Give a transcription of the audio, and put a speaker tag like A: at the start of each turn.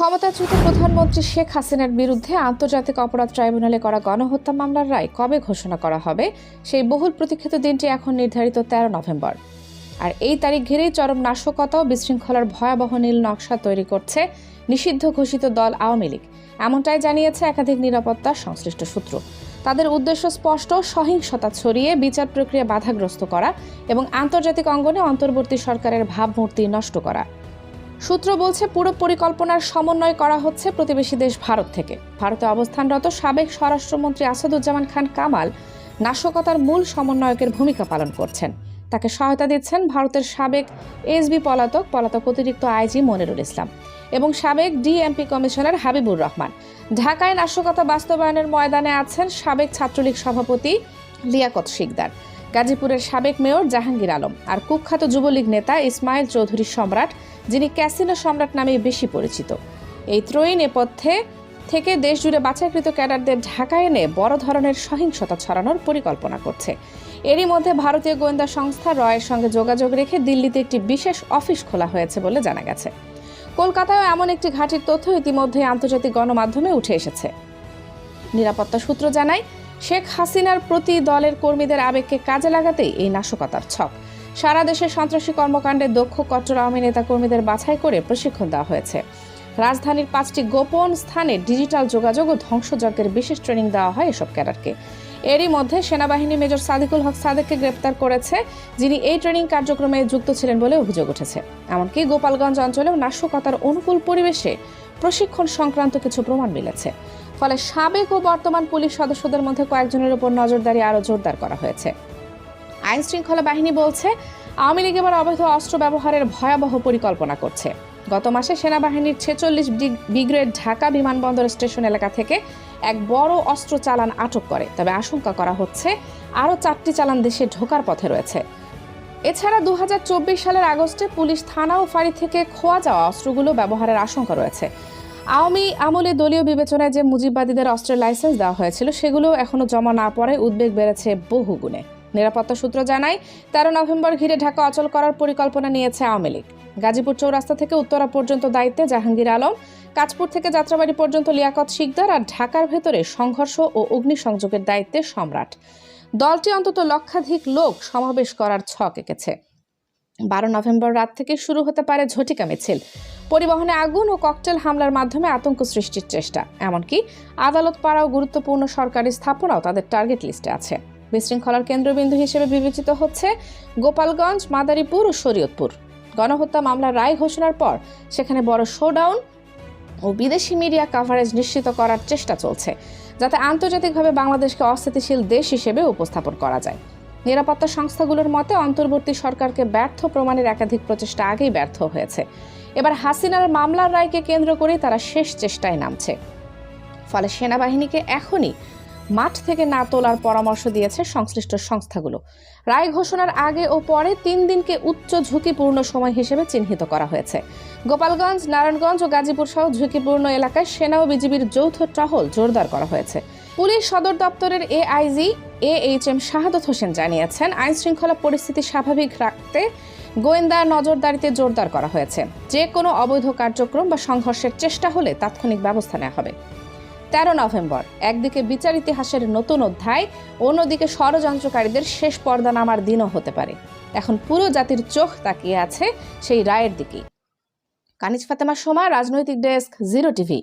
A: ক্ষমতাচ্যুত প্রধানমন্ত্রী শেখ হাসিনার বিরুদ্ধে আন্তর্জাতিক অপরাধ ট্রাইব্যুনালে করা গণহত্যা মামলার রায় কবে ঘোষণা করা হবে, সেই বহুল প্রতীক্ষিত দিনটি এখন নির্ধারিত তেরো নভেম্বর। আর এই তারিখ ঘিরেই চরম নাশকতা ও বিশৃঙ্খলার ভয়াবহ নীল নকশা তৈরি করছে নিষিদ্ধ ঘোষিত দল আওয়ামী লীগ। এমনটাই জানিয়েছে একাধিক নিরাপত্তা সংশ্লিষ্ট সূত্র। তাদের উদ্দেশ্য স্পষ্ট, সহিংসতা ছড়িয়ে বিচার প্রক্রিয়া বাধাগ্রস্ত করা এবং আন্তর্জাতিক অঙ্গনে অন্তর্বর্তী সরকারের ভাবমূর্তি নষ্ট করা। সূত্র বলছে, পুরো পরিকল্পনার সমন্বয় করা হচ্ছে প্রতিবেশী দেশ ভারত থেকে। ভারতে অবস্থানরত সাবেক স্বরাষ্ট্রমন্ত্রী আসাদুজ্জামান খান কামাল নাশকতার মূল সমন্বয়কের ভূমিকা পালন করছেন। তাকে সহায়তা দিচ্ছেন ভারতের সাবেক এসবি পলাতক পলাতক অতিরিক্ত আইজি মনিরুল ইসলাম এবং সাবেক ডিএমপি কমিশনার হাবিবুর রহমান। ঢাকায় নাশকতা বাস্তবায়নের ময়দানে আছেন সাবেক ছাত্রলীগ সভাপতি লিয়াকত শিকদার, গাজীপুরের সাবেক মেয়র জাহাঙ্গীর আলম আর কুখ্যাত যুবলীগ নেতা ইসমাইল চৌধুরী সম্রাট যিনি ক্যাসিনো সম্রাট নামে বেশি পরিচিত। এই ত্রয়ী নেপথ্যে থেকে দেশজুড়ে বাছাইকৃত ক্যাডারদের ঢাকায় এনে বড় ধরনের সহিংসতা ছড়ানোর পরিকল্পনা করছে। এরই মধ্যে ভারতীয় গোয়েন্দা সংস্থা রয়ের সঙ্গে যোগাযোগ রেখে দিল্লিতে একটি বিশেষ অফিস খোলা হয়েছে বলে জানা গেছে। কলকাতায়ও এমন একটি ঘাঁটির তথ্য ইতিমধ্যে আন্তর্জাতিক গণমাধ্যমে উঠে এসেছে। নিরাপত্তা সূত্র জানায়, শেখ হাসিনার প্রতি দলের কর্মীদের আবেগকে কাজে লাগাতেই এই নাশকতার ছক। সারা দেশে সন্ত্রাসী কর্মকাণ্ডে দক্ষ কট্টর আওয়ামী নেতা কর্মীদের বাছাই করে প্রশিক্ষণ দেওয়া হয়েছে। রাজধানীর পাঁচটি গোপন স্থানে ডিজিটাল যোগাযোগ ও ধ্বংসযজ্ঞের বিশেষ ট্রেনিং দেওয়া হয় এসব ক্যাডারকে। এরই মধ্যে সেনাবাহিনী মেজর সাদিকুল হক সাদেককে গ্রেপ্তার করেছে, যিনি এই ট্রেনিং কার্যক্রমে যুক্ত ছিলেন বলে অভিযোগ উঠেছে। এমনকি গোপালগঞ্জ অঞ্চলেও নাশকতার অনুকূল পরিবেশে প্রশিক্ষণ সংক্রান্ত কিছু প্রমাণ মিলেছে। ফলে সাবেক ও বর্তমান পুলিশ সদস্যদের মধ্যে কয়েকজনের উপর নজরদারি আরও জোরদার করা হয়েছে। আইন শৃঙ্খলা বাহিনী বলছে, আওয়ামী লীগ এবার অবৈধ অস্ত্র ব্যবহারের ভয়াবহ পরিকল্পনা করছে। গত মাসে সেনাবাহিনীর ছেচল্লিশ ব্রিগেড ঢাকা বিমানবন্দর স্টেশন এলাকা থেকে এক বড় অস্ত্র চালান আটক করে। তবে আশঙ্কা করা হচ্ছে, আরও চারটি চালান দেশে ঢোকার পথে রয়েছে। এছাড়া দু হাজার চব্বিশ সালের আগস্টে পুলিশ থানা ও ফাঁড়ি থেকে খোয়া যাওয়া অস্ত্রগুলো ব্যবহারের আশঙ্কা রয়েছে। আওয়ামী আমলে দলীয় বিবেচনায় যে মুজিববাদীদের অস্ত্রের লাইসেন্স দেওয়া হয়েছিল, সেগুলো এখনও জমা না পড়ায় উদ্বেগ বেড়েছে বহু গুণে। নিরাপত্তা সূত্র জানায়, তেরো নভেম্বর ঘিরে ঢাকা অচল করার পরিকল্পনা নিয়েছে আওয়ামী লীগ। গাজীপুর চৌরাস্তা থেকে উত্তরা পর্যন্ত দায়িত্বে জাহাঙ্গীর আলম কাজপুর থেকে যাত্রাবাড়ি পর্যন্ত লিয়াকত শিকদার আর ঢাকার ভেতরে সংঘর্ষ ও অগ্নিসংযোগের দায়িত্বে সম্রাট। দলটি অন্তত লক্ষাধিক লোক সমাবেশ করার ছক এঁকেছে। বারো নভেম্বর রাত থেকে শুরু হতে পারে ঝটিকা মিছিল। পরিবহনে আগুন ও ককটেল হামলার মাধ্যমে আতঙ্ক সৃষ্টির চেষ্টা। এমনকি আদালত পাড়াও গুরুত্বপূর্ণ সরকারি স্থাপনাও তাদের টার্গেট লিস্টে আছে। বিশৃঙ্খলার কেন্দ্রবিন্দু হিসেবে বিবেচিত হচ্ছে গোপালগঞ্জ, মাদারীপুর ও শরীয়তপুর। গণহত্যা মামলার রায় ঘোষণার পর সেখানে বড় শোডাউন ও বিদেশি মিডিয়া কাভারেজ নিশ্চিত করার চেষ্টা চলছে, যাতে আন্তর্জাতিকভাবে বাংলাদেশকে অস্থিতিশীল দেশ হিসেবে উপস্থাপন করা যায়। নিরাপত্তা সংস্থাগুলোর মতে, অন্তর্বর্তী সরকারকে ব্যর্থ প্রমাণের একাধিক প্রচেষ্টা আগেই ব্যর্থ হয়েছে। এবার হাসিনার মামলার রায়কে কেন্দ্র করে তারা শেষ চেষ্টায় নামছে। ফলে সেনাবাহিনীকে এখনই মাঠ থেকে না তোলার পরামর্শ দিয়েছে সংশ্লিষ্ট সংস্থাগুলো। রায় ঘোষণার আগে ও পরে তিন দিনকে উচ্চ ঝুঁকিপূর্ণ সময় হিসেবে চিহ্নিত করা হয়েছে। গোপালগঞ্জ, নারায়ণগঞ্জ ও গাজীপুর সহ ঝুঁকিপূর্ণ এলাকায় সেনা ও বিজিবির যৌথ টহল জোরদার করা হয়েছে। পুলিশ সদর দপ্তরের AIG A H M Shahadat Hossain জানিয়েছেন আইন শৃঙ্খলা পরিস্থিতি স্বাভাবিক রাখতে গোয়েন্দা নজরদারিতে জোরদার করা হয়েছে। যে কোনো অবৈধ কার্যক্রম বা সংঘর্ষের চেষ্টা হলে তাৎক্ষণিক ব্যবস্থা নেওয়া হবে। তেরো নভেম্বর। একদিকে বিচার ইতিহাসের নতুন অধ্যায়, অন্যদিকে ষড়যন্ত্রকারীদের শেষ পর্দা নামার দিনও হতে পারে। এখন পুরো জাতির চোখ তাকিয়ে আছে সেই রায়ের দিকে কানিজ ফাতেমা সোমা, রাজনৈতিক ডেস্ক, জিরো টিভি।